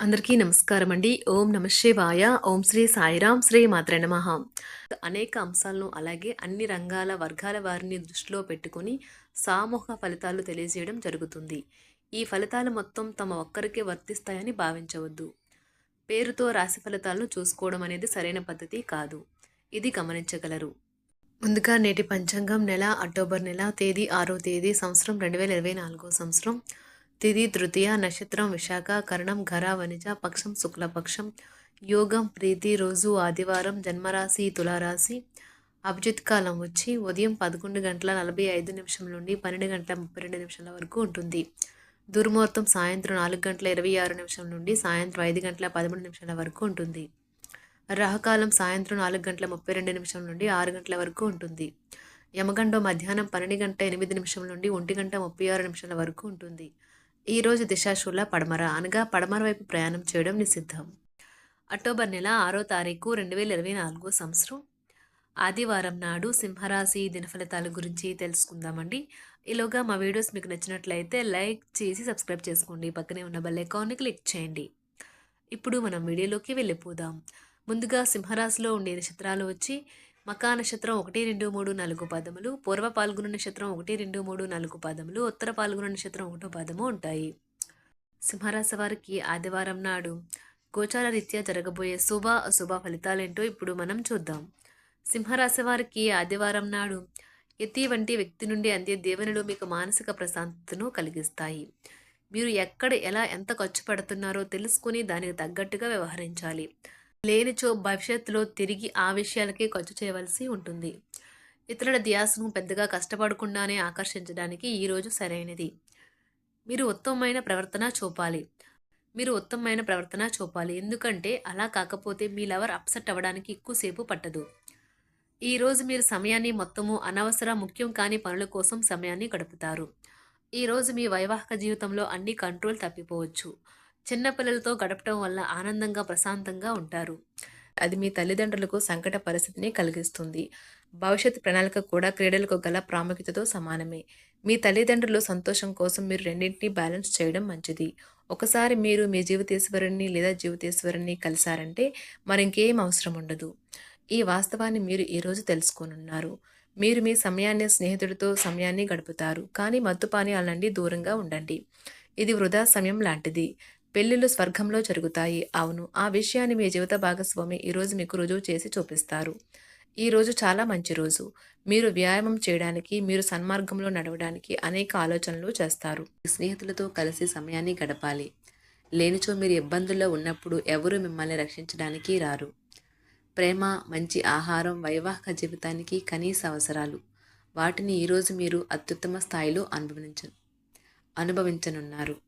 అందరికీ నమస్కారం అండి. ఓం నమ శివాయ. ఓం శ్రీ సాయిరాం శ్రీ మాత్ర నమ. అనేక అంశాలను అలాగే అన్ని రంగాల వర్గాల వారిని దృష్టిలో పెట్టుకొని సామూహిక ఫలితాలు తెలియజేయడం జరుగుతుంది. ఈ ఫలితాలు మొత్తం తమ ఒక్కరికే వర్తిస్తాయని భావించవద్దు. పేరుతో రాశి ఫలితాలను చూసుకోవడం అనేది సరైన పద్ధతి కాదు. ఇది గమనించగలరు. ముందుగా నేటి పంచాంగం నెల అక్టోబర్ నెల తేదీ ఆరో తేదీ సంవత్సరం రెండు వేల ఇరవై నాలుగో సంవత్సరం. తిది తృతీయ నక్షత్రం విశాఖ కరణం ఘర వనిజ పక్షం శుక్లపక్షం యోగం ప్రీతి రోజు ఆదివారం జన్మరాశి తులారాశి అభిజిత్ కాలం వచ్చి ఉదయం పదకొండు గంటల నలభై ఐదు నిమిషం నుండి పన్నెండు గంటల ముప్పై రెండు నిమిషాల వరకు ఉంటుంది. దుర్ముహూర్తం సాయంత్రం నాలుగు గంటల ఇరవై ఆరు నిమిషం నుండి సాయంత్రం ఐదు గంటల పదమూడు నిమిషాల వరకు ఉంటుంది. రాహకాలం సాయంత్రం నాలుగు గంటల ముప్పై రెండు నిమిషం నుండి ఆరు గంటల వరకు ఉంటుంది. యమగండం మధ్యాహ్నం పన్నెండు గంట ఎనిమిది నిమిషం నుండి ఒంటి గంట ముప్పై ఆరు నిమిషాల వరకు ఉంటుంది. ఈరోజు దిశాశూల పడమర అనగా పడమర వైపు ప్రయాణం చేయడం నిషిద్ధం. అక్టోబర్ నెల ఆరో తారీఖు రెండు వేల ఇరవై నాలుగో సంవత్సరం. ఆదివారం నాడు సింహరాశి దినఫలితాల గురించి తెలుసుకుందామండి. ఈలోగా మా వీడియోస్ మీకు నచ్చినట్లయితే లైక్ చేసి సబ్స్క్రైబ్ చేసుకోండి. పక్కనే ఉన్న బెల్ ఐకాన్ని క్లిక్ చేయండి. ఇప్పుడు మనం వీడియోలోకి వెళ్ళిపోదాం. ముందుగా సింహరాశిలో ఉండే నక్షత్రాలు వచ్చి మకా నక్షత్రం ఒకటి రెండు మూడు నాలుగు పదములు పూర్వ పాల్గొన నక్షత్రం ఒకటి రెండు మూడు నాలుగు పదములు ఉత్తర పాల్గొన నక్షత్రం ఒకటో పదము ఉంటాయి. సింహరాశి వారికి ఆదివారం నాడు గోచార రీత్యా జరగబోయే శుభ అశుభ ఫలితాలేంటో ఇప్పుడు మనం చూద్దాం. సింహరాశి వారికి ఆదివారం నాడు ఎత్తి వంటి వ్యక్తి నుండి అందే దేవునిలో మీకు మానసిక ప్రశాంతతను కలిగిస్తాయి. మీరు ఎక్కడ ఎలా ఎంత ఖర్చు పెడుతున్నారో తెలుసుకుని దానికి తగ్గట్టుగా వ్యవహరించాలి. లేనిచో భవిష్యత్తులో తిరిగి ఆ విషయాలకే ఖర్చు చేయవలసి ఉంటుంది. ఇతరుల ధ్యాసను పెద్దగా కష్టపడకుండానే ఆకర్షించడానికి ఈరోజు సరైనది. మీరు ఉత్తమమైన ప్రవర్తన చూపాలి. మీరు ఉత్తమమైన ప్రవర్తన చూపాలి. ఎందుకంటే అలా కాకపోతే మీ లవర్ అప్సెట్ అవ్వడానికి ఎక్కువసేపు పట్టదు. ఈరోజు మీరు సమయాన్ని మొత్తము అనవసర ముఖ్యం కాని పనుల కోసం సమయాన్ని గడుపుతారు. ఈరోజు మీ వైవాహిక జీవితంలో అన్ని కంట్రోల్ తప్పిపోవచ్చు. చిన్నపిల్లలతో గడపటం వల్ల ఆనందంగా ప్రశాంతంగా ఉంటారు. అది మీ తల్లిదండ్రులకు సంకట పరిస్థితిని కలిగిస్తుంది. భవిష్యత్ ప్రణాళిక కూడా క్రీడలకు గల ప్రాముఖ్యతతో సమానమే. మీ తల్లిదండ్రులు సంతోషం కోసం మీరు రెండింటినీ బ్యాలెన్స్ చేయడం మంచిది. ఒకసారి మీరు మీ జీవితేశ్వరుణ్ణి లేదా జీవితేశ్వరుణ్ణి కలిశారంటే మరింకేం అవసరం ఉండదు. ఈ వాస్తవాన్ని మీరు ఈరోజు తెలుసుకోనున్నారు. మీరు మీ సమయాన్ని స్నేహితుడితో సమయాన్ని గడుపుతారు. కానీ మత్తుపానీయాల నుండి దూరంగా ఉండండి. ఇది వృధా సమయం లాంటిది. పెళ్ళిళ్ళు స్వర్గంలో జరుగుతాయి. అవును ఆ విషయాన్ని మీ జీవిత భాగస్వామి ఈరోజు మీకు రుజువు చేసి చూపిస్తారు. ఈరోజు చాలా మంచి రోజు. మీరు వ్యాయామం చేయడానికి మీరు సన్మార్గంలో నడవడానికి అనేక ఆలోచనలు చేస్తారు. స్నేహితులతో కలిసి సమయాన్ని గడపాలి. లేనిచో మీరు ఇబ్బందుల్లో ఉన్నప్పుడు ఎవరు మిమ్మల్ని రక్షించడానికి రారు. ప్రేమ మంచి ఆహారం వైవాహిక జీవితానికి కనీస అవసరాలు. వాటిని ఈరోజు మీరు అత్యుత్తమ స్థాయిలో అనుభవించ అనుభవించనున్నారు.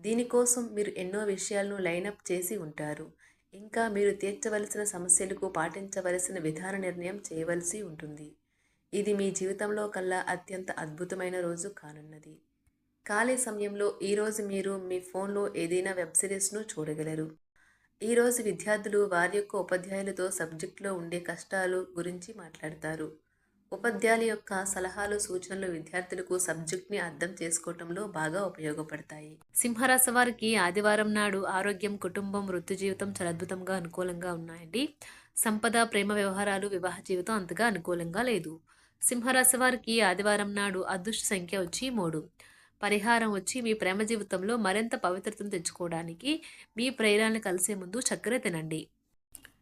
దీనికోసం మీరు ఎన్నో విషయాలను లైనప్ చేసి ఉంటారు. ఇంకా మీరు తీర్చవలసిన సమస్యలకు పాటించవలసిన విధాన నిర్ణయం చేయవలసి ఉంటుంది. ఇది మీ జీవితంలో కల్లా అత్యంత అద్భుతమైన రోజు కానున్నది. ఖాళీ సమయంలో ఈరోజు మీరు మీ ఫోన్లో ఏదైనా వెబ్ సిరీస్ను చూడగలరు. ఈరోజు విద్యార్థులు వారి యొక్క ఉపాధ్యాయులతో సబ్జెక్టులో ఉండే కష్టాలు గురించి మాట్లాడతారు. ఉపాధ్యాయుల యొక్క సలహాలు సూచనలు విద్యార్థులకు సబ్జెక్ట్ని అర్థం చేసుకోవటంలో బాగా ఉపయోగపడతాయి. సింహరాశి వారికి ఆదివారం నాడు ఆరోగ్యం కుటుంబం వృత్తి జీవితం చాలా అద్భుతంగా అనుకూలంగా ఉన్నాయండి. సంపద ప్రేమ వ్యవహారాలు వివాహ జీవితం అంతగా అనుకూలంగా లేదు. సింహరాశి వారికి ఆదివారం నాడు అదృష్ట సంఖ్య వచ్చి మూడు. పరిహారం వచ్చి మీ ప్రేమ జీవితంలో మరింత పవిత్రతను తెచ్చుకోవడానికి మీ ప్రేరణను కలిసే ముందు చక్కెర తినండి.